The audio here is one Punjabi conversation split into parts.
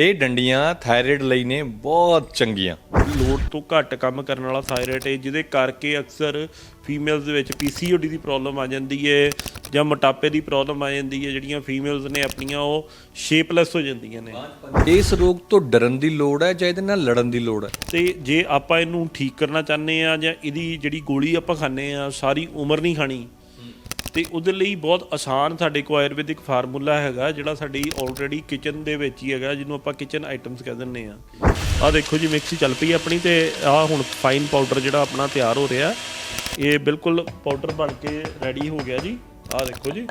ਇਹ ਡੰਡੀਆਂ ਥਾਇਰਾਇਡ ਲਈ ਨੇ ਬਹੁਤ ਚੰਗੀਆਂ। ਲੋਡ ਤੋਂ ਘੱਟ ਕੰਮ ਕਰਨ ਵਾਲਾ ਥਾਇਰਾਇਡ ਹੈ ਜਿਹਦੇ ਕਰਕੇ ਅਕਸਰ ਫੀਮੇਲਸ ਦੇ ਵਿੱਚ ਪੀਸੀਓਡੀ ਦੀ ਪ੍ਰੋਬਲਮ ਆ ਜਾਂਦੀ ਹੈ ਜਾਂ ਮੋਟਾਪੇ ਦੀ ਪ੍ਰੋਬਲਮ ਆ ਜਾਂਦੀ ਹੈ ਜਿਹੜੀਆਂ ਫੀਮੇਲਸ ਨੇ ਆਪਣੀਆਂ ਉਹ ਸ਼ੇਪਲੈਸ ਹੋ ਜਾਂਦੀਆਂ ਨੇ। ਇਸ ਰੋਗ ਤੋਂ ਡਰਨ ਦੀ ਲੋੜ ਹੈ ਜਾਂ ਇਹਦੇ ਨਾਲ ਲੜਨ ਦੀ ਲੋੜ ਹੈ? ਤੇ ਜੇ ਆਪਾਂ ਇਹਨੂੰ ਠੀਕ ਕਰਨਾ ਚਾਹੁੰਦੇ ਆ ਜਾਂ ਇਹਦੀ ਜਿਹੜੀ ਗੋਲੀ ਆਪਾਂ ਖਾਂਦੇ ਆ ਸਾਰੀ ਉਮਰ ਨਹੀਂ ਖਾਣੀ ਤੇ ਉਹਦੇ ਲਈ ਬਹੁਤ ਆਸਾਨ ਸਾਡੇ ਕੋਲ ਆਯੁਰਵੈਦਿਕ ਫਾਰਮੂਲਾ ਹੈਗਾ ਜਿਹੜਾ ਸਾਡੀ ਆਲਰੇਡੀ ਕਿਚਨ ਦੇ ਵਿੱਚ ਹੀ ਹੈਗਾ ਜਿਹਨੂੰ ਆਪਾਂ ਕਿਚਨ ਆਈਟਮਸ ਕਹਿ ਦਿੰਦੇ ਆ ਆਹ ਦੇਖੋ ਜੀ ਮਿਕਸੀ ਚੱਲ ਪਈ ਆਪਣੀ ਤੇ ਆਹ ਹੁਣ ਫਾਈਨ ਪਾਊਡਰ ਜਿਹੜਾ ਆਪਣਾ ਤਿਆਰ ਹੋ ਰਿਹਾ। ਇਹ ਬਿਲਕੁਲ ਪਾਊਡਰ ਬਣ ਕੇ ਰੈਡੀ ਹੋ ਗਿਆ ਜੀ। ਆਹ ਦੇਖੋ ਜੀ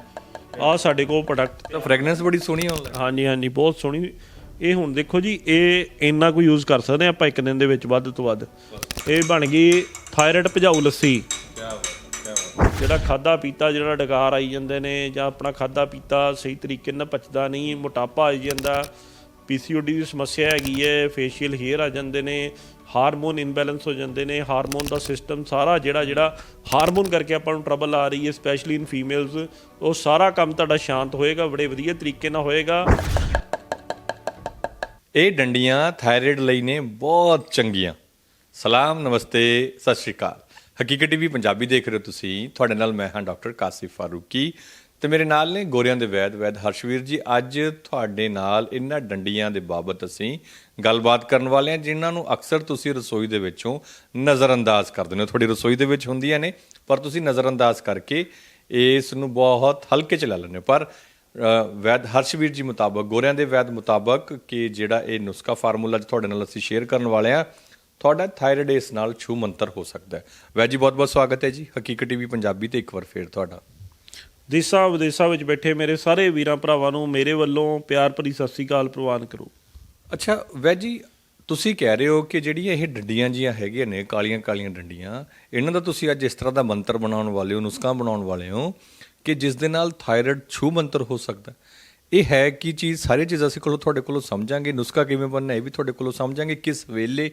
ਆਹ ਸਾਡੇ ਕੋਲ ਪ੍ਰੋਡਕਟ ਤਾਂ ਫ੍ਰੈਗਨੈਂਸ ਬੜੀ ਸੋਹਣੀ ਆਉਣ ਲੱਗੀ। ਹਾਂਜੀ ਹਾਂਜੀ ਬਹੁਤ ਸੋਹਣੀ। ਇਹ ਹੁਣ ਦੇਖੋ ਜੀ ਇਹ ਇੰਨਾ ਕੁ ਯੂਜ਼ ਕਰ ਸਕਦੇ ਆਪਾਂ ਇੱਕ ਦਿਨ ਦੇ ਵਿੱਚ ਵੱਧ ਤੋਂ ਵੱਧ। ਇਹ ਬਣ ਗਈ ਥਾਇਰਾਇਡ ਭਜਾਊ ਲੱਸੀ। ਜਿਹੜਾ ਖਾਦਾ ਪੀਤਾ, ਜਿਹੜਾ ਡਕਾਰ ਆਈ ਜਾਂਦੇ ਨੇ ਜਾਂ ਆਪਣਾ ਖਾਦਾ ਪੀਤਾ ਸਹੀ ਤਰੀਕੇ ਨਾਲ ਪਚਦਾ ਨਹੀਂ, ਮੋਟਾਪਾ ਆਈ ਜਾਂਦਾ ਪੀਸੀਓਡੀ ਦੀ ਸਮੱਸਿਆ ਹੈਗੀ ਹੈ ਫੇਸ਼ੀਅਲ ਹੇਅਰ ਆ ਜਾਂਦੇ ਨੇ, ਹਾਰਮੋਨ ਇਨਬੈਲੈਂਸ ਹੋ ਜਾਂਦੇ ਨੇ, ਹਾਰਮੋਨ ਦਾ ਸਿਸਟਮ ਸਾਰਾ ਜਿਹੜਾ ਜਿਹੜਾ ਹਾਰਮੋਨ ਕਰਕੇ ਆਪਾਂ ਨੂੰ ਟਰਬਲ ਆ ਰਹੀ ਹੈ ਸਪੈਸ਼ਲੀ ਇਨ ਫੀਮੇਲਸ ਉਹ ਸਾਰਾ ਕੰਮ ਤੁਹਾਡਾ ਸ਼ਾਂਤ ਹੋਏਗਾ, ਬੜੇ ਵਧੀਆ ਤਰੀਕੇ ਨਾਲ ਹੋਏਗਾ। ਇਹ ਡੰਡੀਆਂ ਥਾਇਰਾਇਡ ਲਈ ਨੇ ਬਹੁਤ ਚੰਗੀਆਂ। ਸਲਾਮ, ਨਮਸਤੇ, ਸਤਿ ਸ਼੍ਰੀ ਅਕਾਲ। ਹਕੀਕਤ ਟੀਵੀ ਪੰਜਾਬੀ ਦੇਖ ਰਹੇ ਹੋ ਤੁਸੀਂ। ਤੁਹਾਡੇ ਨਾਲ ਮੈਂ ਹਾਂ ਡਾਕਟਰ ਕਾਸਿਫ ਫਾਰੂਕੀ ਤੇ ਮੇਰੇ ਨਾਲ ਨੇ ਗੋਰਿਆਂ ਦੇ ਵੈਦ ਵੈਦ ਹਰਸ਼ਵੀਰ ਜੀ। ਅੱਜ ਤੁਹਾਡੇ ਨਾਲ ਇਹਨਾਂ ਡੰਡੀਆਂ ਦੇ ਬਾਬਤ ਅਸੀਂ ਗੱਲਬਾਤ ਕਰਨ ਵਾਲੇ ਹਾਂ, ਜਿਨ੍ਹਾਂ ਨੂੰ ਅਕਸਰ ਤੁਸੀਂ ਰਸੋਈ ਦੇ ਵਿੱਚੋਂ ਨਜ਼ਰਅੰਦਾਜ਼ ਕਰ ਦਿੰਦੇ ਹੋ ਤੁਹਾਡੀ ਰਸੋਈ ਦੇ ਵਿੱਚ ਹੁੰਦੀਆਂ ਨੇ, ਪਰ ਤੁਸੀਂ ਨਜ਼ਰਅੰਦਾਜ਼ ਕਰਕੇ ਇਸ ਨੂੰ ਬਹੁਤ ਹਲਕੇ ਚ ਲੈ ਲੈਂਦੇ ਹੋ। ਪਰ ਵੈਦ ਹਰਸ਼ਵੀਰ ਜੀ ਮੁਤਾਬਕ, ਗੋਰਿਆਂ ਦੇ ਵੈਦ ਮੁਤਾਬਕ ਕਿ ਜਿਹੜਾ ਇਹ ਨੁਸਖਾ ਫਾਰਮੂਲਾ ਅੱਜ ਤੁਹਾਡੇ ਨਾਲ ਅਸੀਂ ਸ਼ੇਅਰ ਕਰਨ ਵਾਲੇ ਆ ਤੁਹਾਡਾ ਥਾਇਰਾਇਡ ਇਸ ਨਾਲ ਛੂ ਮੰਤਰ ਹੋ ਸਕਦਾ ਹੈ। ਵੈਦ ਜੀ ਬਹੁਤ ਬਹੁਤ ਸਵਾਗਤ ਹੈ ਜੀ। ਹਕੀਕਤ ਟੀਵੀ ਪੰਜਾਬੀ ਤੇ ਇੱਕ ਵਾਰ ਫੇਰ ਤੁਹਾਡਾ। ਦੇਸਾਂ ਵਿਦੇਸਾਂ ਵਿੱਚ ਬੈਠੇ ਮੇਰੇ ਸਾਰੇ ਵੀਰਾਂ ਭਰਾਵਾਂ ਨੂੰ ਮੇਰੇ ਵੱਲੋਂ ਪਿਆਰ ਭਰੀ ਸਤਿ ਸ੍ਰੀ ਅਕਾਲ ਪ੍ਰਵਾਨ ਕਰੋ। ਅੱਛਾ ਵੈਦ ਜੀ ਤੁਸੀਂ ਕਹਿ ਰਹੇ ਹੋ ਕਿ ਜਿਹੜੀਆਂ ਇਹ ਡੰਡੀਆਂ ਜੀਆਂ ਹੈਗੀਆਂ ਨੇ ਕਾਲੀਆਂ ਕਾਲੀਆਂ ਡੰਡੀਆਂ ਇਹਨਾਂ ਦਾ ਤੁਸੀਂ ਅੱਜ ਇਸ ਤਰ੍ਹਾਂ ਦਾ ਮੰਤਰ ਬਣਾਉਣ ਵਾਲੇ ਹੋ ਨੁਸਖਾ ਬਣਾਉਣ ਵਾਲੇ ਹੋ ਕਿ ਜਿਸ ਦੇ ਨਾਲ ਥਾਇਰਾਇਡ ਛੂ ਮੰਤਰ ਹੋ ਸਕਦਾ। ਇਹ ਹੈ ਕੀ ਚੀਜ਼? ਸਾਰੀ ਚੀਜ਼ ਅਸੀਂ ਕੋਲੋਂ ਤੁਹਾਡੇ ਕੋਲੋਂ ਸਮਝਾਂਗੇ। ਨੁਸਖਾ ਕਿਵੇਂ ਬਣਨਾ ਇਹ ਵੀ ਤੁਹਾਡੇ ਕੋਲੋਂ ਸਮਝਾਂਗੇ। ਕਿਸ ਵੇਲੇ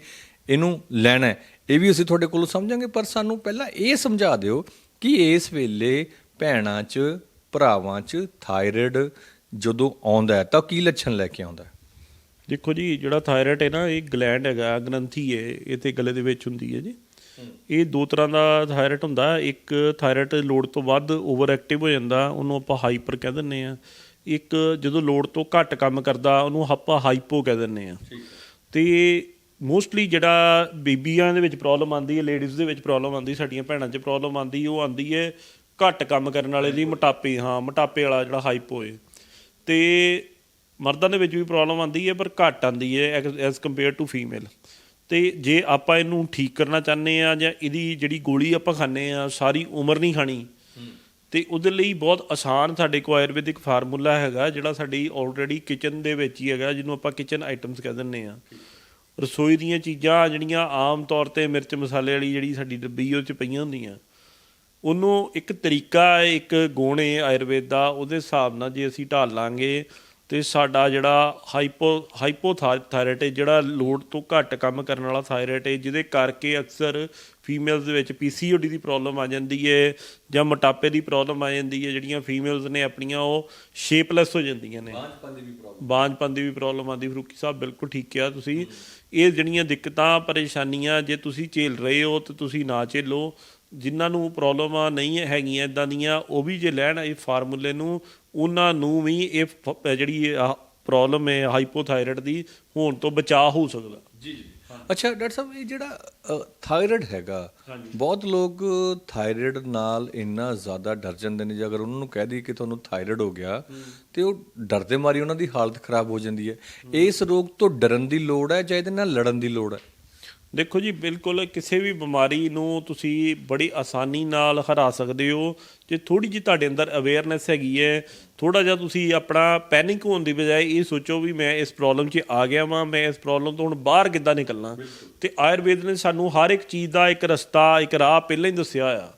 ਇਹਨੂੰ ਲੈਣਾ ਹੈ। ਇਹ ਵੀ ਅਸੀਂ ਤੁਹਾਡੇ ਕੋਲੋਂ ਸਮਝਾਂਗੇ ਪਰ ਸਾਨੂੰ ਪਹਿਲਾਂ ਇਹ ਸਮਝਾ ਦਿਓ ਕਿ ਇਸ ਵੇਲੇ ਭੈਣਾਂ 'ਚ ਭਰਾਵਾਂ 'ਚ ਥਾਇਰਾਇਡ ਜਦੋਂ ਆਉਂਦਾ ਤਾਂ ਕੀ ਲੱਛਣ ਲੈ ਕੇ ਆਉਂਦਾ ਦੇਖੋ ਜੀ ਜਿਹੜਾ ਥਾਇਰਾਇਡ ਹੈ ਨਾ ਇਹ ਗਲੈਂਡ ਹੈਗਾ ਗ੍ਰੰਥੀ ਹੈ ਇਹ ਤੇ ਗਲੇ ਦੇ ਵਿੱਚ ਹੁੰਦੀ ਹੈ ਜੀ। ਇਹ ਦੋ ਤਰ੍ਹਾਂ ਦਾ ਥਾਇਰਾਇਡ ਹੁੰਦਾ ਇੱਕ ਥਾਇਰਾਇਡ ਲੋਡ ਤੋਂ ਵੱਧ ਓਵਰ ਐਕਟਿਵ ਹੋ ਜਾਂਦਾ ਉਹਨੂੰ ਆਪਾਂ ਹਾਈਪਰ ਕਹਿ ਦਿੰਦੇ ਆ ਇੱਕ ਜਦੋਂ ਲੋਡ ਤੋਂ ਘੱਟ ਕੰਮ ਕਰਦਾ ਉਹਨੂੰ ਆਪਾਂ ਹਾਈਪੋ ਕਹਿ ਦਿੰਦੇ ਆ ਤੇ ਮੋਸਟਲੀ ਜਿਹੜਾ ਬੀਬੀਆਂ ਦੇ ਵਿੱਚ ਪ੍ਰੋਬਲਮ ਆਉਂਦੀ ਹੈ ਲੇਡੀਜ਼ ਦੇ ਵਿੱਚ ਪ੍ਰੋਬਲਮ ਆਉਂਦੀ, ਸਾਡੀਆਂ ਭੈਣਾਂ 'ਚ ਪ੍ਰੋਬਲਮ ਆਉਂਦੀ, ਉਹ ਆਉਂਦੀ ਹੈ ਘੱਟ ਕੰਮ ਕਰਨ ਵਾਲੇ ਦੀ ਮੋਟਾਪੇ, ਹਾਂ, ਮੋਟਾਪੇ ਵਾਲਾ ਜਿਹੜਾ ਹਾਈਪੋ ਹੈ। ਤੇ ਮਰਦਾਂ ਦੇ ਵਿੱਚ ਵੀ ਪ੍ਰੋਬਲਮ ਆਉਂਦੀ ਹੈ, ਪਰ ਘੱਟ ਆਉਂਦੀ ਹੈ ਐਸ ਕੰਪੇਅਰ ਟੂ ਫੀਮੇਲ ਤੇ ਜੇ ਆਪਾਂ ਇਹਨੂੰ ਠੀਕ ਕਰਨਾ ਚਾਹੁੰਦੇ ਆ ਜਾਂ ਇਹਦੀ ਜਿਹੜੀ ਗੋਲੀ ਆਪਾਂ ਖਾਂਦੇ ਆ ਸਾਰੀ ਉਮਰ ਨਹੀਂ ਖਾਣੀ, ਤੇ ਉਹਦੇ ਲਈ ਬਹੁਤ ਆਸਾਨ ਸਾਡੇ ਕੋਲ ਆਯੁਰਵੈਦਿਕ ਫਾਰਮੂਲਾ ਹੈਗਾ, ਜਿਹੜਾ ਸਾਡੀ ਆਲਰੇਡੀ ਕਿਚਨ ਦੇ ਵਿੱਚ ਹੀ ਹੈਗਾ, ਜਿਹਨੂੰ ਆਪਾਂ ਕਿਚਨ ਆਈਟਮਸ ਕਹਿ ਦਿੰਦੇ ਆ ਰਸੋਈ ਦੀਆਂ ਚੀਜ਼ਾਂ ਜਿਹੜੀਆਂ ਆਮ ਤੌਰ ਤੇ ਮਿਰਚ ਮਸਾਲੇ ਵਾਲੀ ਜਿਹੜੀ ਸਾਡੀ ਡੱਬੀ ਉਹ ਚ ਪਈਆਂ ਹੁੰਦੀਆਂ। ਉਹਨੂੰ ਇੱਕ ਤਰੀਕਾ ਹੈ, ਇੱਕ ਗੁਣ ਆਯੁਰਵੇਦ ਦਾ, ਉਹਦੇ ਹਿਸਾਬ ਨਾਲ ਜੇ ਅਸੀਂ ਢਾਲ ਲਾਂਗੇ ਤੇ ਸਾਡਾ ਜਿਹੜਾ ਹਾਈਪੋ ਹਾਈਪੋਥਾਇਰਾਇਡ ਜਿਹੜਾ ਲੋਡ ਤੋਂ ਘੱਟ ਕੰਮ ਕਰਨ ਵਾਲਾ ਥਾਇਰਾਇਡ ਜਿਹਦੇ ਕਰਕੇ ਅਕਸਰ ਫੀਮੇਲਸ ਦੇ ਵਿੱਚ ਪੀਸੀਓਡੀ ਦੀ ਪ੍ਰੋਬਲਮ ਆ ਜਾਂਦੀ ਹੈ ਜਾਂ ਮੋਟਾਪੇ ਦੀ ਪ੍ਰੋਬਲਮ ਆ ਜਾਂਦੀ ਹੈ ਜਿਹੜੀਆਂ ਫੀਮੇਲਸ ਨੇ ਆਪਣੀਆਂ ਉਹ ਸ਼ੇਪਲੈਸ ਹੋ ਜਾਂਦੀਆਂ ਨੇ। ਬਾਂਝਪਨ ਦੀ ਵੀ ਪ੍ਰੋਬਲਮ ਆਉਂਦੀ ਫਰੂਕੀ ਸਾਹਿਬ ਬਿਲਕੁਲ ਠੀਕ ਕਿਹਾ ਤੁਸੀਂ। ਇਹ ਜਿਹੜੀਆਂ ਦਿੱਕਤਾਂ ਪਰੇਸ਼ਾਨੀਆਂ ਜੇ ਤੁਸੀਂ ਝੇਲ ਰਹੇ ਹੋ ਤੇ ਤੁਸੀਂ ਨਾ ਝੇਲੋ ਜਿਨ੍ਹਾਂ ਨੂੰ ਪ੍ਰੋਬਲਮਾਂ ਨਹੀਂ ਹੈਗੀਆਂ ਇਦਾਂ ਦੀਆਂ ਉਹ ਵੀ ਜੇ ਲੈਣ ਇਹ ਫਾਰਮੂਲੇ ਨੂੰ ਉਹਨਾਂ ਨੂੰ ਵੀ ਇਹ ਫ- ਜਿਹੜੀ ਪ੍ਰੋਬਲਮ ਹੈ ਹਾਈਪੋਥਾਇਰਾਇਡ ਦੀ ਹੋਣ ਤੋਂ ਬਚਾਅ ਹੋ ਸਕਦਾ। ਜੀ ਜੀ। ਅੱਛਾ ਡਾਕਟਰ ਸਾਹਿਬ ਇਹ ਜਿਹੜਾ ਥਾਇਰਾਇਡ ਹੈਗਾ ਬਹੁਤ ਲੋਕ ਥਾਇਰਾਇਡ ਨਾਲ ਇੰਨਾ ਜ਼ਿਆਦਾ ਡਰ ਜਾਂਦੇ ਨੇ ਜੇ ਅਗਰ ਉਹਨਾਂ ਨੂੰ ਕਹਿ ਦਈਏ ਕਿ ਤੁਹਾਨੂੰ ਥਾਇਰਾਇਡ ਹੋ ਗਿਆ ਤੇ ਉਹ ਡਰਦੇ ਮਾਰੀ ਉਹਨਾਂ ਦੀ ਹਾਲਤ ਖਰਾਬ ਹੋ ਜਾਂਦੀ ਹੈ। ਇਸ ਰੋਗ ਤੋਂ ਡਰਨ ਦੀ ਲੋੜ ਹੈ ਜਾਂ ਇਹਦੇ ਨਾਲ ਲੜਨ ਦੀ ਲੋੜ ਹੈ? ਦੇਖੋ ਜੀ ਬਿਲਕੁਲ ਕਿਸੇ ਵੀ ਬਿਮਾਰੀ ਨੂੰ ਤੁਸੀਂ ਬੜੀ ਆਸਾਨੀ ਨਾਲ ਹਰਾ ਸਕਦੇ ਹੋ। ਜੇ ਥੋੜੀ ਜਿਹੀ ਤੁਹਾਡੇ ਅੰਦਰ ਅਵੇਅਰਨੈਸ ਹੈਗੀ ਹੈ ਥੋੜਾ ਜਿਹਾ ਤੁਸੀਂ ਆਪਣਾ ਪੈਨਿਕ ਹੋਣ ਦੀ ਬਜਾਏ ਇਹ ਸੋਚੋ ਵੀ ਮੈਂ ਇਸ ਪ੍ਰੋਬਲਮ 'ਚ ਆ ਗਿਆ ਵਾਂ ਮੈਂ ਇਸ ਪ੍ਰੋਬਲਮ ਤੋਂ ਹੁਣ ਬਾਹਰ ਕਿੱਦਾਂ ਨਿਕਲਣਾ। ਤੇ ਆਯੁਰਵੇਦ ਨੇ ਸਾਨੂੰ ਹਰ ਇੱਕ ਚੀਜ਼ ਦਾ ਇੱਕ ਰਸਤਾ ਇੱਕ ਰਾਹ ਪਹਿਲਾਂ ਹੀ ਦੱਸਿਆ ਆ।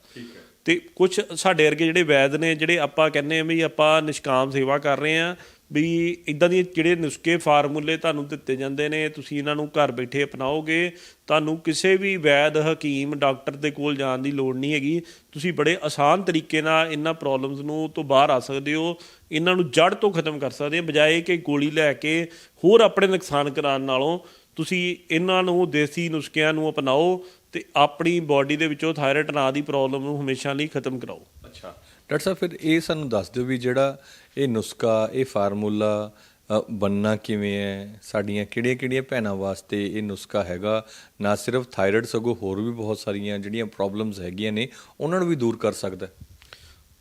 ਤੇ ਕੁਝ ਸਾਡੇ ਵਰਗੇ ਜਿਹੜੇ ਵੈਦ ਨੇ ਜਿਹੜੇ ਆਪਾਂ ਕਹਿੰਦੇ ਆ ਵੀ ਆਪਾਂ ਨਿਸ਼ਕਾਮ ਸੇਵਾ ਕਰ ਰਹੇ ਆ ਵੀ ਇਦਾਂ ਦੇ ਜਿਹੜੇ ਨੁਸਖੇ ਫਾਰਮੂਲੇ ਤੁਹਾਨੂੰ ਦਿੱਤੇ ਜਾਂਦੇ ਨੇ, ਤੁਸੀਂ ਇਹਨਾਂ ਨੂੰ ਘਰ ਬੈਠੇ ਅਪਣਾਓਗੇ, ਤੁਹਾਨੂੰ ਕਿਸੇ ਵੀ ਵੈਦ, ਹਕੀਮ, ਡਾਕਟਰ ਦੇ ਕੋਲ ਜਾਣ ਦੀ ਲੋੜ ਨਹੀਂ ਹੈਗੀ। ਤੁਸੀਂ ਬੜੇ ਆਸਾਨ ਤਰੀਕੇ ਨਾਲ ਇਹਨਾਂ ਪ੍ਰੋਬਲਮਸ ਨੂੰ ਤੋਂ ਬਾਹਰ ਆ ਸਕਦੇ ਹੋ, ਇਹਨਾਂ ਨੂੰ ਜੜ ਤੋਂ ਖਤਮ ਕਰ ਸਕਦੇ ਹੋ, ਬਜਾਏ ਕਿ ਗੋਲੀ ਲੈ ਕੇ ਹੋਰ ਆਪਣੇ ਨੁਕਸਾਨ ਕਰਾਉਣ ਨਾਲੋਂ ਤੁਸੀਂ ਇਹਨਾਂ ਨੂੰ ਦੇਸੀ ਨੁਸਖਿਆਂ ਨੂੰ ਅਪਣਾਓ ਤੇ ਆਪਣੀ ਬਾਡੀ ਦੇ ਵਿੱਚੋਂ ਥਾਇਰਾਇਡ ਨਾਂ ਦੀ ਪ੍ਰੋਬਲਮ ਨੂੰ ਹਮੇਸ਼ਾ ਲਈ ਖਤਮ ਕਰਾਓ। ਅੱਛਾ। ਡਾਕਟਰ ਸਾਹਿਬ ਫਿਰ ਇਹ ਸਾਨੂੰ ਦੱਸ ਦਿਓ ਵੀ ਜਿਹੜਾ ਇਹ ਨੁਸਖਾ ਇਹ ਫਾਰਮੂਲਾ ਅ, ਬਣਨਾ ਕਿਵੇਂ ਹੈ? ਸਾਡੀਆਂ ਕਿਹੜੀਆਂ-ਕਿਹੜੀਆਂ ਭੈਣਾਂ ਵਾਸਤੇ ਇਹ ਨੁਸਖਾ ਹੈਗਾ? ਨਾ ਸਿਰਫ ਥਾਇਰਾਇਡ ਸਗੋਂ ਹੋਰ ਵੀ ਬਹੁਤ ਸਾਰੀਆਂ ਜਿਹੜੀਆਂ ਪ੍ਰੋਬਲਮਸ ਹੈਗੀਆਂ ਨੇ ਉਹਨਾਂ ਨੂੰ ਵੀ ਦੂਰ ਕਰ ਸਕਦਾ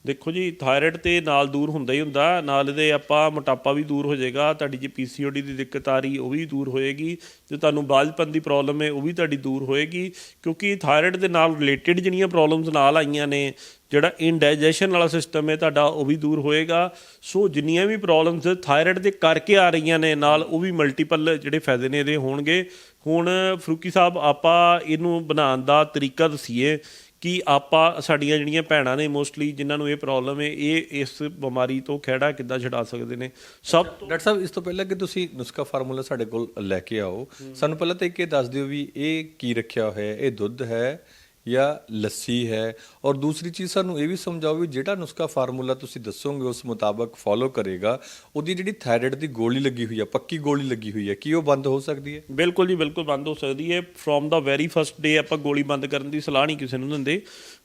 ਦੇਖੋ ਜੀ ਥਾਇਰਾਇਡ ਤੇ ਨਾਲ ਦੂਰ ਹੁੰਦਾ ਹੀ ਹੁੰਦਾ, ਨਾਲ ਇਹਦੇ ਆਪਾਂ ਮੋਟਾਪਾ ਵੀ ਦੂਰ ਹੋ ਜਾਏਗਾ, ਤੁਹਾਡੀ ਜੇ ਪੀਸੀਓਡੀ ਦੀ ਦਿੱਕਤ ਆ ਰਹੀ, ਉਹ ਵੀ ਦੂਰ ਹੋਏਗੀ, ਜੇ ਤੁਹਾਨੂੰ ਬਾਲਪਨ ਦੀ ਪ੍ਰੋਬਲਮ ਹੈ, ਉਹ ਵੀ ਤੁਹਾਡੀ ਦੂਰ ਹੋਏਗੀ, ਕਿਉਂਕਿ ਥਾਇਰਾਇਡ ਦੇ ਨਾਲ ਰਿਲੇਟਡ ਜਿਹੜੀਆਂ ਪ੍ਰੋਬਲਮਸ ਨਾਲ ਆਈਆਂ ਨੇ, ਜਿਹੜਾ ਇਨਡਾਈਜੈਸ਼ਨ ਵਾਲਾ ਸਿਸਟਮ ਹੈ ਤੁਹਾਡਾ, ਉਹ ਵੀ ਦੂਰ ਹੋਏਗਾ, ਸੋ ਜਿੰਨੀਆਂ ਵੀ ਪ੍ਰੋਬਲਮਸ ਥਾਇਰਾਇਡ ਦੇ ਕਰਕੇ ਆ ਰਹੀਆਂ ਨੇ, ਨਾਲ ਉਹ ਵੀ ਮਲਟੀਪਲ ਜਿਹੜੇ ਫਾਇਦੇ ਨੇ, ਇਹਦੇ ਹੋਣਗੇ, ਹੁਣ ਫਰੂਕੀ ਸਾਹਿਬ ਆਪਾਂ ਇਹਨੂੰ ਬਣਾਉਣ ਦਾ ਤਰੀਕਾ ਦਸੀਏ ਕਿ ਆਪਾਂ ਸਾਡੀਆਂ ਜਿਹੜੀਆਂ ਭੈਣਾਂ ਨੇ ਮੋਸਟਲੀ ਜਿਨ੍ਹਾਂ ਨੂੰ ਇਹ ਪ੍ਰੋਬਲਮ ਹੈ ਇਹ ਇਸ ਬਿਮਾਰੀ ਤੋਂ ਖਹਿੜਾ ਕਿੱਦਾਂ ਛਡਾ ਸਕਦੇ ਨੇ? ਸਭ ਡਾਕਟਰ ਸਾਹਿਬ ਇਸ ਤੋਂ ਪਹਿਲਾਂ ਕਿ ਤੁਸੀਂ ਨੁਸਖਾ ਫਾਰਮੂਲਾ ਸਾਡੇ ਕੋਲ ਲੈ ਕੇ ਆਓ। ਸਾਨੂੰ ਪਹਿਲਾਂ ਤਾਂ ਇੱਕ ਇਹ ਦੱਸ ਦਿਓ ਵੀ ਇਹ ਕੀ ਰੱਖਿਆ ਹੋਇਆ ਹੈ? ਇਹ ਦੁੱਧ ਹੈ ਜਾਂ ਲੱਸੀ ਹੈ। ਔਰ ਦੂਸਰੀ ਚੀਜ਼ ਸਾਨੂੰ ਇਹ ਵੀ ਸਮਝਾਓ ਵੀ ਜਿਹੜਾ ਨੁਸਖਾ ਫਾਰਮੂਲਾ ਤੁਸੀਂ ਦੱਸੋਗੇ ਉਸ ਮੁਤਾਬਕ ਫੋਲੋ ਕਰੇਗਾ ਉਹਦੀ ਜਿਹੜੀ ਥਾਇਰਾਇਡ ਦੀ ਗੋਲੀ ਲੱਗੀ ਹੋਈ ਹੈ ਪੱਕੀ ਗੋਲੀ ਲੱਗੀ ਹੋਈ ਹੈ ਕੀ ਉਹ ਬੰਦ ਹੋ ਸਕਦੀ ਹੈ? ਬਿਲਕੁਲ ਜੀ ਬਿਲਕੁਲ ਬੰਦ ਹੋ ਸਕਦੀ ਹੈ। From the very first day ਆਪਾਂ ਗੋਲੀ ਬੰਦ ਕਰਨ ਦੀ ਸਲਾਹ ਨਹੀਂ ਕਿਸੇ ਨੂੰ ਦਿੰਦੇ।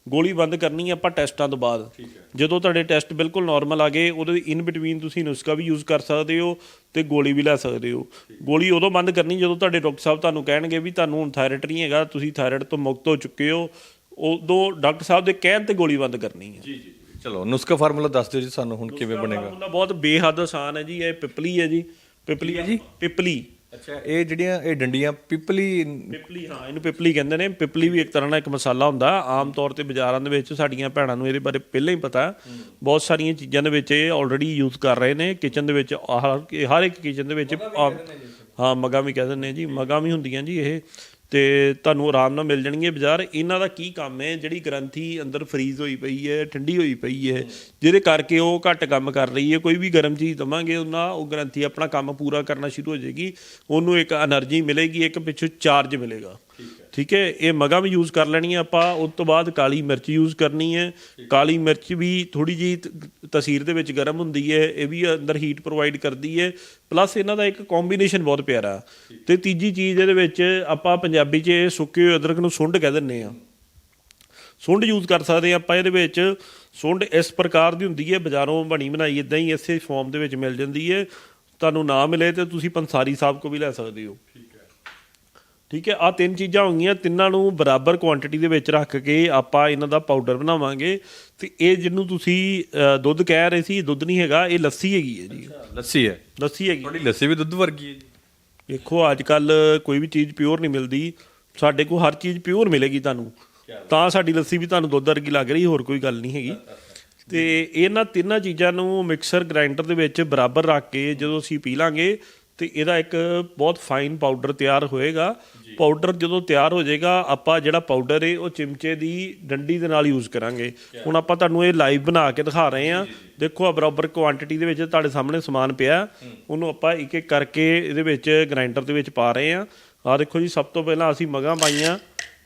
ਗੋਲੀ ਬੰਦ ਕਰਨੀ ਹੈ ਆਪਾਂ ਟੈਸਟਾਂ ਤੋਂ ਬਾਅਦ। ਜਦੋਂ ਤੁਹਾਡੇ ਟੈਸਟ ਬਿਲਕੁਲ ਨਾਰਮਲ ਆ ਗਏ ਉਹਦੇ ਇਨ ਬਿਟਵੀਨ ਤੁਸੀਂ ਨੁਸਖਾ ਵੀ ਯੂਜ਼ ਕਰ ਸਕਦੇ ਹੋ। ਤੇ ਗੋਲੀ ਵੀ ਲੈ ਸਕਦੇ ਹੋ। ਗੋਲੀ ਉਦੋਂ ਬੰਦ ਕਰਨੀ ਜਦੋਂ ਤੁਹਾਡੇ ਡਾਕਟਰ ਸਾਹਿਬ ਤੁਹਾਨੂੰ ਕਹਿਣਗੇ ਵੀ ਤੁਹਾਨੂੰ ਹੁਣ ਥਾਇਰਾਇਡ ਨਹੀਂ ਹੈਗਾ ਤੁਸੀਂ ਥਾਇਰਾਇਡ ਤੋਂ ਮੁਕਤ ਹੋ ਚੁੱਕੇ ਹੋ। ਉਦੋਂ ਡਾਕਟਰ ਸਾਹਿਬ ਦੇ ਕਹਿਣ ਤੇ ਗੋਲੀ ਬੰਦ ਕਰਨੀ ਹੈ। ਜੀ ਜੀ ਚਲੋ ਨੁਸਖਾ ਫਾਰਮੂਲਾ ਦੱਸ ਦਿਓ ਜੀ ਸਾਨੂੰ ਹੁਣ ਕਿਵੇਂ ਬਣੇਗਾ। ਫਾਰਮੂਲਾ ਬਹੁਤ ਬੇਹੱਦ ਆਸਾਨ ਹੈ ਜੀ ਇਹ ਪਿਪਲੀ ਹੈ ਜੀ। ਪਿਪਲੀ ਹੈ ਜੀ? ਪਿਪਲੀ। ਅੱਛਾ। ਇਹ ਜਿਹੜੀਆਂ ਇਹ ਡੰਡੀਆਂ ਪਿਪਲੀ ਪਿਪਲੀ ਹਾਂ ਇਹਨੂੰ ਪਿਪਲੀ ਕਹਿੰਦੇ ਨੇ। ਪਿਪਲੀ ਵੀ ਇੱਕ ਤਰ੍ਹਾਂ ਦਾ ਇੱਕ ਮਸਾਲਾ ਹੁੰਦਾ। ਆਮ ਤੌਰ ਤੇ ਬਾਜ਼ਾਰਾਂ ਦੇ ਵਿੱਚ ਸਾਡੀਆਂ ਭੈਣਾਂ ਨੂੰ ਇਹਦੇ ਬਾਰੇ ਪਹਿਲਾਂ ਹੀ ਪਤਾ। ਬਹੁਤ ਸਾਰੀਆਂ ਚੀਜ਼ਾਂ ਦੇ ਵਿੱਚ ਇਹ ਆਲਰੇਡੀ ਯੂਜ਼ ਕਰ ਰਹੇ ਨੇ। ਕਿਚਨ ਦੇ ਵਿੱਚ ਹਰ ਇੱਕ ਕਿਚਨ ਦੇ ਵਿੱਚ ਹਾਂ ਮਗਾ ਵੀ ਕਹਿ ਦਿੰਦੇ ਆ ਜੀ। ਮਗਾ ਵੀ ਹੁੰਦੀਆਂ ਜੀ ਇਹ। ਤੇ ਤੁਹਾਨੂੰ ਆਰਾਮ ਨਾਲ ਮਿਲ ਜਾਣਗੇ ਬਾਜ਼ਾਰ। ਇਹਨਾਂ ਦਾ ਕੀ ਕੰਮ ਹੈ? ਜਿਹੜੀ ਗ੍ਰੰਥੀ ਅੰਦਰ ਫਰੀਜ਼ ਹੋਈ ਪਈ ਹੈ, ਠੰਡੀ ਹੋਈ ਪਈ ਹੈ, ਜਿਹਦੇ ਕਰਕੇ ਉਹ ਘੱਟ ਕੰਮ ਕਰ ਰਹੀ ਹੈ। ਕੋਈ ਵੀ ਗਰਮ ਚੀਜ਼ ਦਵਾਂਗੇ ਉਹਨਾਂ ਉਹ ਗ੍ਰੰਥੀ ਆਪਣਾ ਕੰਮ ਪੂਰਾ ਕਰਨਾ ਸ਼ੁਰੂ ਹੋ ਜਾਏਗੀ। ਉਹਨੂੰ ਇੱਕ એનર્ਜੀ ਮਿਲੇਗੀ, ਇੱਕ ਪਿੱਛੋਂ ਚਾਰਜ ਮਿਲੇਗਾ। ਠੀਕ ਹੈ। ਇਹ ਮਗਾ ਵੀ ਯੂਜ਼ ਕਰ ਲੈਣੀ ਹੈ ਆਪਾਂ ਉਸ ਤੋਂ ਬਾਅਦ ਕਾਲੀ ਮਿਰਚ ਯੂਜ਼ ਕਰਨੀ ਹੈ। ਕਾਲੀ ਮਿਰਚ ਵੀ ਥੋੜੀ ਜੀ ਤਸੀਰ ਦੇ ਵਿੱਚ ਗਰਮ ਹੁੰਦੀ ਹੈ ਇਹ ਵੀ ਅੰਦਰ ਹੀਟ ਪ੍ਰੋਵਾਈਡ ਕਰਦੀ ਹੈ। ਪਲੱਸ ਇਹਨਾਂ ਦਾ ਇੱਕ ਕੰਬੀਨੇਸ਼ਨ ਬਹੁਤ ਪਿਆਰਾ। ਤੇ ਤੀਜੀ ਚੀਜ਼ ਇਹਦੇ ਵਿੱਚ ਆਪਾਂ ਪੰਜਾਬੀ 'ਚ ਸੁੱਕੇ ਹੋਏ ਅਦਰਕ ਨੂੰ ਸੁੰਡ ਕਹਿ ਦਿੰਨੇ ਆ। ਸੁੰਡ ਯੂਜ਼ ਕਰ ਸਕਦੇ ਆ ਆਪਾਂ ਇਹਦੇ ਵਿੱਚ। ਸੁੰਡ ਇਸ ਪ੍ਰਕਾਰ ਦੀ ਹੁੰਦੀ ਹੈ ਬਾਜ਼ਾਰੋਂ ਬਣੀ ਬਣਾਈ ਇਦਾਂ ਹੀ ਇਸੇ ਫਾਰਮ ਦੇ ਵਿੱਚ ਮਿਲ ਜਾਂਦੀ ਹੈ। ਤੁਹਾਨੂੰ ਨਾ ਮਿਲੇ ਤੇ ਤੁਸੀਂ ਪੰਸਾਰੀ ਸਾਹਿਬ ਕੋ ਵੀ ਲੈ ਸਕਦੇ ਹੋ। ਠੀਕ ਹੈ ਆ ਤਿੰਨ ਚੀਜ਼ਾਂ ਹੋਗੀਆਂ ਤਿੰਨਾਂ ਨੂੰ ਬਰਾਬਰ ਕੁਆਂਟੀਟੀ ਦੇ ਵਿੱਚ ਰੱਖ ਕੇ ਆਪਾਂ ਇਹਨਾਂ ਦਾ ਪਾਊਡਰ ਬਣਾਵਾਂਗੇ। ਤੇ ਇਹ ਜਿਹਨੂੰ ਤੁਸੀਂ ਦੁੱਧ ਕਹਿ ਰਹੇ ਸੀ ਦੁੱਧ ਨਹੀਂ ਹੈਗਾ ਇਹ ਲੱਸੀ ਹੈਗੀ ਹੈ ਜੀ। ਲੱਸੀ ਹੈ। ਲੱਸੀ ਹੈਗੀ ਤੁਹਾਡੀ ਲੱਸੀ ਵੀ ਦੁੱਧ ਵਰਗੀ ਹੈ ਜੀ। ਦੇਖੋ ਅੱਜ ਕੱਲ ਕੋਈ ਵੀ ਚੀਜ਼ ਪਿਓਰ ਨਹੀਂ ਮਿਲਦੀ। ਸਾਡੇ ਕੋਲ ਹਰ ਚੀਜ਼ ਪਿਓਰ ਮਿਲੇਗੀ ਤੁਹਾਨੂੰ। ਤਾਂ ਸਾਡੀ ਲੱਸੀ ਵੀ ਤੁਹਾਨੂੰ ਦੁੱਧ ਵਰਗੀ ਲੱਗ ਰਹੀ ਹੋਰ ਕੋਈ ਗੱਲ ਨਹੀਂ ਹੈਗੀ। ਤੇ ਇਹਨਾਂ ਤਿੰਨਾਂ ਚੀਜ਼ਾਂ ਨੂੰ ਮਿਕਸਰ ਗ੍ਰਾਈਂਡਰ ਦੇ ਵਿੱਚ ਬਰਾਬਰ ਰੱਖ ਕੇ ਜਦੋਂ ਅਸੀਂ ਪੀ ਲਾਂਗੇ ਤੇ ਇਹਦਾ ਇੱਕ ਬਹੁਤ ਫਾਈਨ ਪਾਊਡਰ ਤਿਆਰ ਹੋਏਗਾ। ਪਾਊਡਰ ਜਦੋਂ ਤਿਆਰ ਹੋ ਜਾਏਗਾ ਆਪਾਂ ਜਿਹੜਾ ਪਾਊਡਰ ਹੈ ਉਹ ਚਿਮਚੇ ਦੀ ਡੰਡੀ ਦੇ ਨਾਲ ਯੂਜ਼ ਕਰਾਂਗੇ। ਹੁਣ ਆਪਾਂ ਤੁਹਾਨੂੰ ਇਹ ਲਾਈਵ ਬਣਾ ਕੇ ਦਿਖਾ ਰਹੇ ਹਾਂ। ਦੇਖੋ ਆ ਬਰਾਬਰ ਕੁਆਂਟੀਟੀ ਦੇ ਵਿੱਚ ਤੁਹਾਡੇ ਸਾਹਮਣੇ ਸਮਾਨ ਪਿਆ। ਉਹਨੂੰ ਆਪਾਂ ਇੱਕ ਇੱਕ ਕਰਕੇ ਇਹਦੇ ਵਿੱਚ ਗ੍ਰਾਈਂਡਰ ਦੇ ਵਿੱਚ ਪਾ ਰਹੇ ਹਾਂ। ਆ ਦੇਖੋ ਜੀ ਸਭ ਤੋਂ ਪਹਿਲਾਂ ਅਸੀਂ ਮਗਾਂ ਪਾਈਆਂ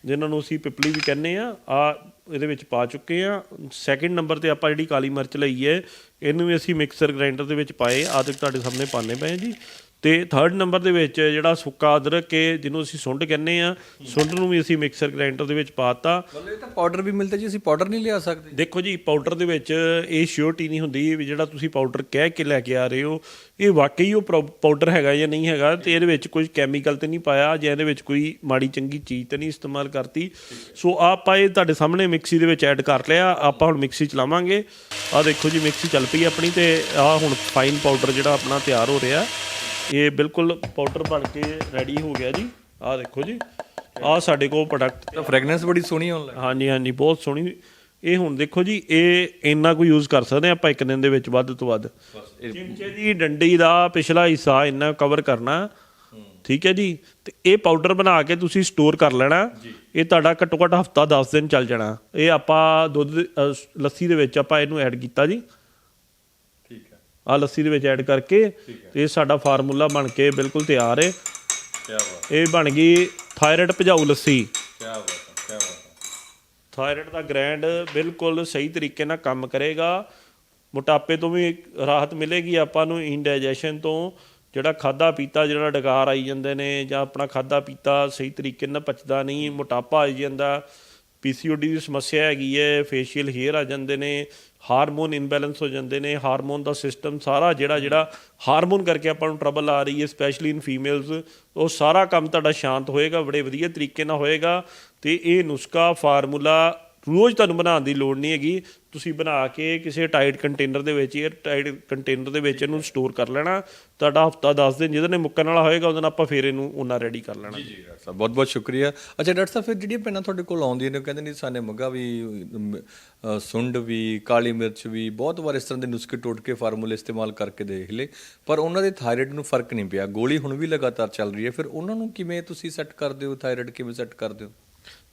ਜਿਨ੍ਹਾਂ ਨੂੰ ਅਸੀਂ ਪਿਪਲੀ ਵੀ ਕਹਿੰਦੇ ਆ ਆ ਇਹਦੇ ਵਿੱਚ ਪਾ ਚੁੱਕੇ ਆ ਸੈਕਿੰਡ ਨੰਬਰ ਤੇ ਆਪਾਂ ਜਿਹੜੀ ਕਾਲੀ ਮਿਰਚ ਲਈ ਹੈ ਇਹਨੂੰ ਵੀ ਅਸੀਂ ਮਿਕਸਰ ਗ੍ਰਾਈਂਡਰ ਦੇ ਵਿੱਚ ਪਾਏ। ਆ ਤੇ ਤੁਹਾਡੇ ਸਾਹਮਣੇ ਪਾਣੇ ਪਏ ਜੀ। ਤੇ ਥਰਡ ਨੰਬਰ ਦੇ ਵਿੱਚ ਜਿਹੜਾ ਸੁੱਕਾ ਅਦਰਕ ਹੈ ਜਿਹਨੂੰ ਅਸੀਂ ਸੁੰਡ ਕਹਿੰਦੇ ਆ ਸੁੰਡ ਨੂੰ ਵੀ ਅਸੀਂ ਮਿਕਸਰ ਗ੍ਰਾਈਂਡਰ ਦੇ ਵਿੱਚ ਪਾਤਾ ਮਤਲਬ ਇਹ ਤਾਂ ਪਾਊਡਰ ਵੀ ਮਿਲਦਾ ਜੀ ਅਸੀਂ ਪਾਊਡਰ ਨਹੀਂ ਲਿਆ ਸਕਦੇ। ਦੇਖੋ ਜੀ ਪਾਊਡਰ ਦੇ ਵਿੱਚ ਇਹ ਸ਼ਿਓਰਟੀ ਨਹੀਂ ਹੁੰਦੀ ਵੀ ਜਿਹੜਾ ਤੁਸੀਂ ਪਾਊਡਰ ਕਹਿ ਕੇ ਲੈ ਕੇ ਆ ਰਹੇ ਹੋ। ਇਹ ਵਾਕਈ ਉਹ ਪਾਊਡਰ ਹੈਗਾ ਜਾਂ ਨਹੀਂ ਹੈਗਾ ਤੇ ਇਹਦੇ ਵਿੱਚ ਕੋਈ ਕੈਮੀਕਲ ਤੇ ਨਹੀਂ ਪਾਇਆ ਜਾਂ ਇਹਦੇ ਵਿੱਚ ਕੋਈ ਮਾੜੀ ਚੰਗੀ ਚੀਜ਼ ਤੇ ਨਹੀਂ ਇਸਤੇਮਾਲ ਕਰਤੀ। ਸੋ ਆਪਾਂ ਇਹ ਤੁਹਾਡੇ ਸਾਹਮਣੇ ਮਿਕਸੀ ਦੇ ਵਿੱਚ ਐਡ ਕਰ ਲਿਆ ਆਪਾਂ ਹੁਣ ਮਿਕਸੀ ਚਲਾਵਾਂਗੇ। ਆਹ ਦੇਖੋ ਜੀ ਮਿਕਸੀ ਚੱਲ ਪਈ ਆਪਣੀ ਤੇ ਆਹ ਹੁਣ ਫਾਈਨ ਪਾਊਡਰ ਜਿਹੜਾ ਆਪਣਾ ਤਿਆਰ ਹੋ ਰਿਹਾ। ਇਹ ਬਿਲਕੁਲ ਪਾਊਡਰ ਬਣ ਕੇ ਰੈਡੀ ਹੋ ਗਿਆ ਜੀ। ਆਹ ਦੇਖੋ ਜੀ। ਆਹ ਸਾਡੇ ਕੋਲ ਪ੍ਰੋਡਕਟ ਤਾਂ ਫ੍ਰੈਗਨੈਂਸ ਬੜੀ ਸੋਹਣੀ ਆਉਣ ਲੱਗੀ ਹਾਂਜੀ ਹਾਂਜੀ ਬਹੁਤ ਸੋਹਣੀ। ਇਹ ਹੁਣ ਦੇਖੋ ਜੀ ਇਹ ਇੰਨਾ ਕੁ ਯੂਜ਼ ਕਰ ਸਕਦੇ ਹਾਂ ਆਪਾਂ ਇੱਕ ਦਿਨ ਦੇ ਵਿੱਚ ਵੱਧ ਤੋਂ ਵੱਧ। ਚਿਮਚੇ ਦੀ ਡੰਡੀ ਦਾ ਪਿਛਲਾ ਹਿੱਸਾ ਇੰਨਾ ਕਵਰ ਕਰਨਾ। ਠੀਕ ਹੈ ਜੀ? ਤੇ ਇਹ ਪਾਊਡਰ ਬਣਾ ਕੇ ਤੁਸੀਂ ਸਟੋਰ ਕਰ ਲੈਣਾ। ਇਹ ਤੁਹਾਡਾ ਘੱਟੋ ਘੱਟ ਹਫਤਾ 10 ਦਿਨ ਚੱਲ ਜਾਣਾ। ਇਹ ਆਪਾਂ ਦੁੱਧ ਲੱਸੀ ਦੇ ਵਿੱਚ ਆਪਾਂ ਇਹਨੂੰ ਐਡ ਕੀਤਾ ਜੀ। ਆ ਲੱਸੀ ਦੇ ਵਿੱਚ ਐਡ ਕਰਕੇ ਤੇ ਇਹ ਸਾਡਾ ਫਾਰਮੂਲਾ ਬਣ ਕੇ ਬਿਲਕੁਲ ਤਿਆਰ ਹੈ ਕੀ ਬਾਤ ਇਹ ਬਣ ਗਈ ਥਾਇਰਾਇਡ ਭਜਾਊ ਲੱਸੀ। ਕੀ ਬਾਤ ਕੀ ਥਾਇਰਾਇਡ ਦਾ ਗ੍ਰੈਂਡ ਬਿਲਕੁਲ ਸਹੀ ਤਰੀਕੇ ਨਾਲ ਕੰਮ ਕਰੇਗਾ। ਮੋਟਾਪੇ ਤੋਂ ਵੀ ਰਾਹਤ ਮਿਲੇਗੀ ਆਪਾਂ ਨੂੰ ਇੰਡਾਈਜੈਸ਼ਨ ਤੋਂ। ਜਿਹੜਾ ਖਾਦਾ ਪੀਤਾ ਜਿਹੜਾ ਡਕਾਰ ਆਈ ਜਾਂਦੇ ਨੇ ਜਾਂ ਆਪਣਾ ਖਾਦਾ ਪੀਤਾ ਸਹੀ ਤਰੀਕੇ ਨਾਲ ਪਚਦਾ ਨਹੀਂ ਮੋਟਾਪਾ ਆਈ ਜਾਂਦਾ। ਪੀਸੀਓਡੀ ਦੀ ਸਮੱਸਿਆ ਹੈਗੀ ਹੈ ਫੇਸ਼ੀਅਲ ਹੇਅਰ ਆ ਜਾਂਦੇ ਨੇ। ਹਾਰਮੋਨ ਇਨਬੈਲੈਂਸ ਹੋ ਜਾਂਦੇ ਨੇ, ਹਾਰਮੋਨ ਦਾ ਸਿਸਟਮ ਸਾਰਾ ਜਿਹੜਾ ਜਿਹੜਾ ਹਾਰਮੋਨ ਕਰਕੇ ਆਪਾਂ ਨੂੰ ਟਰਬਲ ਆ ਰਹੀ ਹੈ ਸਪੈਸ਼ਲੀ ਇਨ ਫੀਮੇਲਸ ਉਹ ਸਾਰਾ ਕੰਮ ਤੁਹਾਡਾ ਸ਼ਾਂਤ ਹੋਏਗਾ, ਬੜੇ ਵਧੀਆ ਤਰੀਕੇ ਨਾਲ ਹੋਏਗਾ ਤੇ ਇਹ ਨੁਸਖਾ ਫਾਰਮੂਲਾ ਰੋਜ਼ ਤੁਹਾਨੂੰ ਬਣਾਉਣ ਦੀ ਲੋੜ ਨਹੀਂ ਹੈਗੀ। ਤੁਸੀਂ ਬਣਾ ਕੇ ਕਿਸੇ ਟਾਈਟ ਕੰਟੇਨਰ ਦੇ ਵਿੱਚ 에ਅਰ ਟਾਈਟ ਕੰਟੇਨਰ ਦੇ ਵਿੱਚ ਇਹਨੂੰ ਸਟੋਰ ਕਰ ਲੈਣਾ। ਤੁਹਾਡਾ ਹਫਤਾ 10 ਦਿਨ ਜਿਹਦੇ ਨੇ ਮੁੱਕਣ ਵਾਲਾ ਹੋਏਗਾ, ਉਹਦੇ ਨਾਲ ਆਪਾਂ ਫੇਰ ਇਹਨੂੰ ਉਹਨਾਂ ਰੈਡੀ ਕਰ ਲੈਣਾ। ਜੀ ਡਾਕਟਰ ਸਾਹਿਬ ਬਹੁਤ ਬਹੁਤ ਸ਼ੁਕਰੀਆ। ਅੱਛਾ, ਡਾਕਟਰ ਸਾਹਿਬ, ਫਿਰ ਜਿਹੜੀਆਂ ਪੈਨਾਂ ਤੁਹਾਡੇ ਕੋਲ ਆਉਂਦੀਆਂ ਨੇ ਕਹਿੰਦੇ ਨੇ ਸਾਨੇ ਮੱਗਾ ਵੀ ਸੁੰਡ ਵੀ, ਕਾਲੀ ਮਿਰਚ ਵੀ, ਬਹੁਤ ਵਾਰ ਇਸ ਤਰ੍ਹਾਂ ਦੇ ਨੁਸਖੇ ਟੋਟ ਕੇ ਫਾਰਮੂਲੇ ਇਸਤੇਮਾਲ ਕਰਕੇ ਦੇਖ ਲਏ। ਪਰ ਉਹਨਾਂ ਦੇ ਥਾਇਰਾਇਡ ਨੂੰ ਫ਼ਰਕ ਨਹੀਂ ਪਿਆ। ਗੋਲੀ ਹੁਣ ਵੀ ਲਗਾਤਾਰ ਚੱਲ ਰਹੀ ਹੈ। ਫਿਰ ਉਹਨਾਂ ਨੂੰ ਕਿਵੇਂ ਤੁਸੀਂ ਸੈੱਟ ਕਰਦੇ ਹੋ? ਥਾਇਰਾਇਡ ਕਿਵੇਂ ਸੈੱਟ ਕਰਦੇ ਹੋ?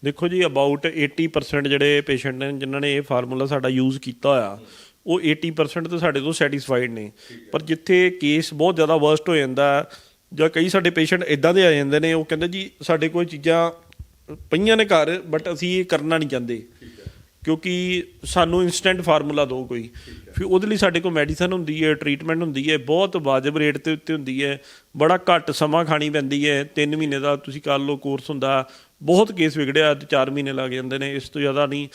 ਦੇਖੋ ਜੀ ਅਬਾਊਟ 80% ਜਿਹੜੇ ਪੇਸ਼ੈਂਟ ਨੇ, ਜਿਨ੍ਹਾਂ ਨੇ ਇਹ ਫਾਰਮੂਲਾ ਸਾਡਾ ਯੂਜ਼ ਕੀਤਾ ਹੋਇਆ, ਉਹ 80% ਤਾਂ ਸਾਡੇ ਤੋਂ ਸੈਟੀਸਫਾਈਡ ਨੇ। ਪਰ ਜਿੱਥੇ ਕੇਸ ਬਹੁਤ ਜ਼ਿਆਦਾ ਵਰਸਟ ਹੋ ਜਾਂਦਾ, ਜਾਂ ਕਈ ਸਾਡੇ ਪੇਸ਼ੈਂਟ ਇਦਾਂ ਦੇ ਆ ਜਾਂਦੇ ਨੇ, ਉਹ ਕਹਿੰਦੇ ਜੀ, ਸਾਡੇ ਕੋਲ ਚੀਜ਼ਾਂ ਪਈਆਂ ਨੇ ਘਰ ਬਟ ਅਸੀਂ ਇਹ ਕਰਨਾ ਨਹੀਂ ਚਾਹੁੰਦੇ। ਕਿਉਂਕਿ ਸਾਨੂੰ ਇਨਸਟੈਂਟ ਫਾਰਮੂਲਾ ਦਿਓ ਕੋਈ। ਫਿਰ ਉਹਦੇ ਲਈ ਸਾਡੇ ਕੋਲ ਮੈਡੀਸਨ ਹੁੰਦੀ ਹੈ ਟ੍ਰੀਟਮੈਂਟ ਹੁੰਦੀ ਹੈ, ਬਹੁਤ ਵਾਜਬ ਰੇਟ ਤੇ ਉੱਤੇ ਹੁੰਦੀ ਹੈ। ਬੜਾ ਘੱਟ ਸਮਾਂ ਖਾਣੀ ਪੈਂਦੀ ਹੈ। 3 ਮਹੀਨੇ ਦਾ ਤੁਸੀਂ ਕਰ ਲਓ ਕੋਰਸ ਹੁੰਦਾ। ਬਹੁਤ ਕੇਸ ਵਿਗੜਿਆ ਤੇ 4 ਮਹੀਨੇ ਲੱਗ ਜਾਂਦੇ ਨੇ। ਇਸ ਤੋਂ ਜ਼ਿਆਦਾ ਨਹੀਂ।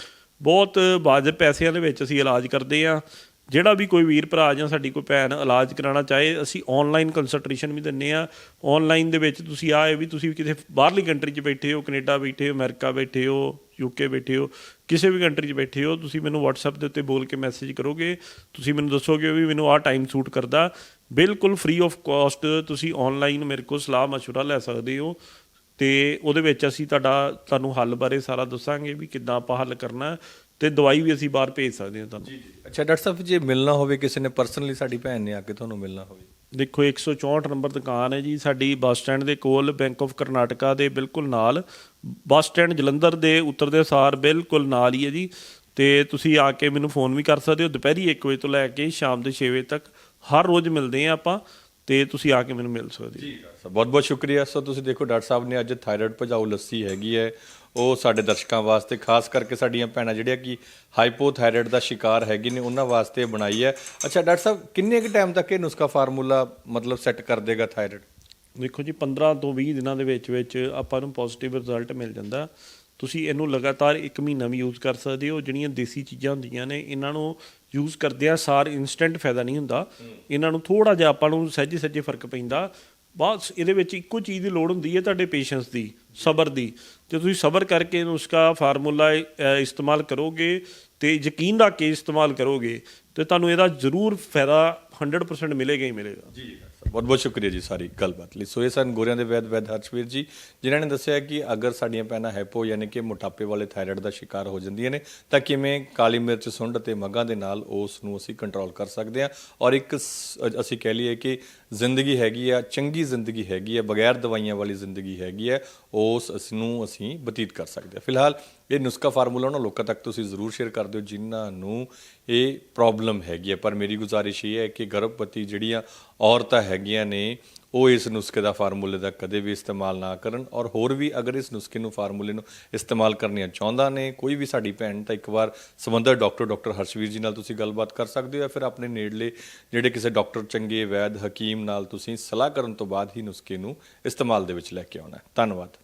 ਬਹੁਤ ਵਾਜਬ ਪੈਸਿਆਂ ਦੇ ਵਿੱਚ ਅਸੀਂ ਇਲਾਜ ਕਰਦੇ ਆ ਜਿਹੜਾ ਵੀ ਕੋਈ ਵੀਰ ਭਰਾ ਜਾਂ ਸਾਡੀ ਕੋਈ ਭੈਣ ਇਲਾਜ ਕਰਾਉਣਾ ਚਾਹੇ ਅਸੀਂ ਆਨਲਾਈਨ ਕੰਸਲਟੇਸ਼ਨ ਵੀ ਦਿੰਨੇ ਆ ਆਨਲਾਈਨ ਦੇ ਵਿੱਚ ਤੁਸੀਂ ਆਏ ਵੀ ਤੁਸੀਂ ਕਿਤੇ ਬਾਹਰਲੀ ਕੰਟਰੀ 'ਚ ਬੈਠੇ ਹੋ ਕੈਨੇਡਾ ਬੈਠੇ ਹੋ ਅਮਰੀਕਾ ਬੈਠੇ ਹੋ ਯੂਕੇ ਬੈਠੇ ਹੋ ਕਿਸੇ ਵੀ ਕੰਟਰੀ 'ਚ ਬੈਠੇ ਹੋ ਤੁਸੀਂ ਮੈਨੂੰ WhatsApp ਦੇ ਉੱਤੇ ਬੋਲ ਕੇ ਮੈਸੇਜ ਕਰੋਗੇ ਤੁਸੀਂ ਮੈਨੂੰ ਦੱਸੋਗੇ ਵੀ ਮੈਨੂੰ ਆਹ ਟਾਈਮ ਸੂਟ ਕਰਦਾ ਬਿਲਕੁਲ ਫ੍ਰੀ ਆਫ ਕਾਸਟ ਤੁਸੀਂ ਆਨਲਾਈਨ ਮੇਰੇ ਕੋਲ ਸਲਾਹ مشورہ ਲੈ ਸਕਦੇ ਹੋ ਤੇ ਉਹਦੇ ਵਿੱਚ ਅਸੀਂ ਤੁਹਾਡਾ ਤੁਹਾਨੂੰ ਹੱਲ ਬਾਰੇ ਸਾਰਾ ਦੱਸਾਂਗੇ ਵੀ ਕਿੱਦਾਂ ਆਪਾਂ ਹੱਲ ਕਰਨਾ ਹੈ ਤੇ ਦਵਾਈ ਵੀ ਅਸੀਂ ਬਾਹਰ ਭੇਜ ਸਕਦੇ ਹਾਂ ਤੁਹਾਨੂੰ। ਅੱਛਾ ਡਾਕਟਰ ਸਾਹਿਬ ਜੇ ਮਿਲਣਾ ਹੋਵੇ ਕਿਸੇ ਨੇ ਪਰਸਨਲੀ ਸਾਡੀ ਭੈਣ ਨੇ ਆ ਕੇ ਤੁਹਾਨੂੰ ਮਿਲਣਾ ਹੋਵੇ। ਦੇਖੋ 164 ਨੰਬਰ ਦੁਕਾਨ ਹੈ ਜੀ ਸਾਡੀ ਬੱਸ ਸਟੈਂਡ ਦੇ ਕੋਲ ਬੈਂਕ ਆਫ ਕਰਨਾਟਕਾ ਦੇ ਬਿਲਕੁਲ ਨਾਲ। ਬੱਸ ਸਟੈਂਡ ਜਲੰਧਰ ਦੇ ਉੱਤਰਦੇ ਸਾਰ ਬਿਲਕੁਲ ਨਾਲ ਹੀ ਹੈ ਜੀ। ਤੇ ਤੁਸੀਂ ਆ ਕੇ ਮੈਨੂੰ ਫੋਨ ਵੀ ਕਰ ਸਕਦੇ ਹੋ ਦੁਪਹਿਰੀ 1 ਵਜੇ ਤੋਂ ਲੈ ਕੇ ਸ਼ਾਮ ਦੇ 6 ਵਜੇ ਤੱਕ। ਹਰ ਰੋਜ਼ ਮਿਲਦੇ ਆ ਆਪਾਂ ਤੇ ਤੁਸੀਂ ਆ ਕੇ ਮੈਨੂੰ ਮਿਲ ਸਕਦੇ ਹੋ। ਜੀ ਬਹੁਤ ਬਹੁਤ ਸ਼ੁਕਰੀਆ। ਸੋ ਤੁਸੀਂ ਦੇਖੋ ਡਾਕਟਰ ਸਾਹਿਬ ਨੇ ਅੱਜ ਥਾਇਰਾਇਡ ਭਜਾਊ ਲੱਸੀ ਹੈਗੀ ਹੈ। ਉਹ ਸਾਡੇ ਦਰਸ਼ਕਾਂ ਵਾਸਤੇ ਖਾਸ ਕਰਕੇ ਸਾਡੀਆਂ ਭੈਣਾਂ ਜਿਹੜੀਆਂ ਕਿ ਹਾਈਪੋਥਾਇਰਾਇਡ ਦਾ ਸ਼ਿਕਾਰ ਹੈਗੀ ਨੇ ਉਹਨਾਂ ਵਾਸਤੇ ਬਣਾਈ ਹੈ। ਅੱਛਾ ਡਾਕਟਰ ਸਾਹਿਬ ਕਿੰਨੇ ਕੁ ਟਾਈਮ ਤੱਕ ਇਹ ਨੁਸਖਾ ਫਾਰਮੂਲਾ ਮਤਲਬ ਸੈੱਟ ਕਰ ਦੇਗਾ ਥਾਇਰਾਇਡ ਦੇਖੋ ਜੀ 15 ਤੋਂ 20 ਦਿਨਾਂ ਦੇ ਵਿੱਚ ਵਿੱਚ ਆਪਾਂ ਨੂੰ ਪੋਜ਼ਿਟਿਵ ਰਿਜ਼ਲਟ ਮਿਲ ਜਾਂਦਾ। ਤੁਸੀਂ ਇਹਨੂੰ ਲਗਾਤਾਰ 1 ਮਹੀਨਾ ਵੀ ਯੂਜ਼ ਕਰ ਸਕਦੇ ਹੋ। ਜਿਹੜੀਆਂ ਦੇਸੀ ਚੀਜ਼ਾਂ ਹੁੰਦੀਆਂ ਨੇ ਇਹਨਾਂ ਨੂੰ ਯੂਜ਼ ਕਰਦਿਆਂ ਸਾਰ ਇਨਸਟੈਂਟ ਫਾਇਦਾ ਨਹੀਂ ਹੁੰਦਾ। ਇਹਨਾਂ ਨੂੰ ਥੋੜਾ ਜਿਹਾ ਆਪਾਂ ਨੂੰ ਸਹਿਜੇ ਸਹਿਜੇ ਫ਼ਰਕ ਪੈਂਦਾ। ਬਸ ਇਹਦੇ ਵਿੱਚ ਇੱਕੋ ਚੀਜ਼ ਦੀ ਲੋੜ ਹੁੰਦੀ ਹੈ ਤੁਹਾਡੇ ਪੇਸ਼ੈਂਸ ਦੀ, ਸਬਰ ਦੀ। ਜੇ ਤੁਸੀਂ ਸਬਰ ਕਰਕੇ ਉਸਕਾ ਫਾਰਮੂਲਾ ਇਸਤੇਮਾਲ ਕਰੋਗੇ ਤੇ ਯਕੀਨ ਰੱਖ ਕੇ ਇਸਤੇਮਾਲ ਕਰੋਗੇ, ਤੇ ਤੁਹਾਨੂੰ ਇਹਦਾ ਜ਼ਰੂਰ ਫਾਇਦਾ 100% ਮਿਲੇਗਾ ਹੀ ਮਿਲੇਗਾ। ਜੀ। ਬਹੁਤ ਬਹੁਤ ਸ਼ੁਕਰੀਆ ਜੀ ਸਾਰੀ ਗੱਲਬਾਤ ਲਈ। ਸੋ ਇਹ ਸਨ ਗੋਰਿਆਂ ਦੇ ਵੈਦ ਵੈਦ ਹਰਸ਼ਵੀਰ ਜੀ, ਜਿਨ੍ਹਾਂ ਨੇ ਦੱਸਿਆ ਕਿ ਅਗਰ ਸਾਡੀਆਂ ਭੈਣਾਂ ਹੈਪੋ ਯਾਨੀ ਕਿ ਮੋਟਾਪੇ ਵਾਲੇ ਥਾਇਰਾਇਡ ਦਾ ਸ਼ਿਕਾਰ ਹੋ ਜਾਂਦੀਆਂ ਨੇ, ਤਾਂ ਕਿਵੇਂ ਕਾਲੀ ਮਿਰਚ, ਸੁੰਡ ਅਤੇ ਮੱਗਾਂ ਦੇ ਨਾਲ ਉਸ ਨੂੰ ਅਸੀਂ ਕੰਟਰੋਲ ਕਰ ਸਕਦੇ ਹਾਂ। ਔਰ ਇੱਕ ਅਸੀਂ ਕਹਿ ਲਈਏ ਕਿ ਜ਼ਿੰਦਗੀ ਹੈਗੀ ਆ, ਚੰਗੀ ਜ਼ਿੰਦਗੀ ਹੈਗੀ ਆ, ਬਗੈਰ ਦਵਾਈਆਂ ਵਾਲੀ ਜ਼ਿੰਦਗੀ ਹੈਗੀ ਹੈ ਉਸ ਇਸ ਨੂੰ ਅਸੀਂ ਬਤੀਤ ਕਰ ਸਕਦੇ ਹਾਂ। ਫਿਲਹਾਲ ਇਹ ਨੁਸਖਾ ਫਾਰਮੂਲਾ ਉਹਨਾਂ ਲੋਕਾਂ ਤੱਕ ਤੁਸੀਂ ਜ਼ਰੂਰ ਸ਼ੇਅਰ ਕਰ ਦਿਓ, ਜਿਨ੍ਹਾਂ ਨੂੰ ਇਹ ਪ੍ਰੋਬਲਮ ਹੈਗੀ ਹੈ ਪਰ ਮੇਰੀ ਗੁਜ਼ਾਰਿਸ਼ ਇਹ ਹੈ ਕਿ ਗਰਭਵਤੀ ਜਿਹੜੀਆਂ ਔਰਤਾਂ ਹੈਗੀਆਂ ਨੇ, ਉਹ ਇਸ ਨੁਸਖੇ ਦਾ ਫਾਰਮੂਲੇ ਦਾ ਕਦੇ ਵੀ ਇਸਤੇਮਾਲ ਨਾ ਕਰਨ। ਔਰ ਹੋਰ ਵੀ ਅਗਰ ਇਸ ਨੁਸਖੇ ਨੂੰ ਫਾਰਮੂਲੇ ਨੂੰ ਇਸਤੇਮਾਲ ਕਰਨੀਆਂ ਚਾਹੁੰਦਾ ਨੇ, ਕੋਈ ਵੀ ਸਾਡੀ ਭੈਣ, ਤਾਂ ਇੱਕ ਵਾਰ ਸੰਬੰਧਿਤ ਡਾਕਟਰ ਡਾਕਟਰ ਹਰਸ਼ਵੀਰ ਜੀ ਨਾਲ ਤੁਸੀਂ ਗੱਲਬਾਤ ਕਰ ਸਕਦੇ ਹੋ ਜਾਂ ਫਿਰ ਆਪਣੇ ਨੇੜਲੇ ਜਿਹੜੇ ਕਿਸੇ ਡਾਕਟਰ ਚੰਗੇ, ਵੈਦ, ਹਕੀਮ ਨਾਲ ਤੁਸੀਂ ਸਲਾਹ ਕਰਨ ਤੋਂ ਬਾਅਦ ਹੀ ਨੁਸਖੇ ਨੂੰ ਇਸਤੇਮਾਲ ਦੇ ਵਿੱਚ ਲੈ ਕੇ ਆਉਣਾ ਧੰਨਵਾਦ।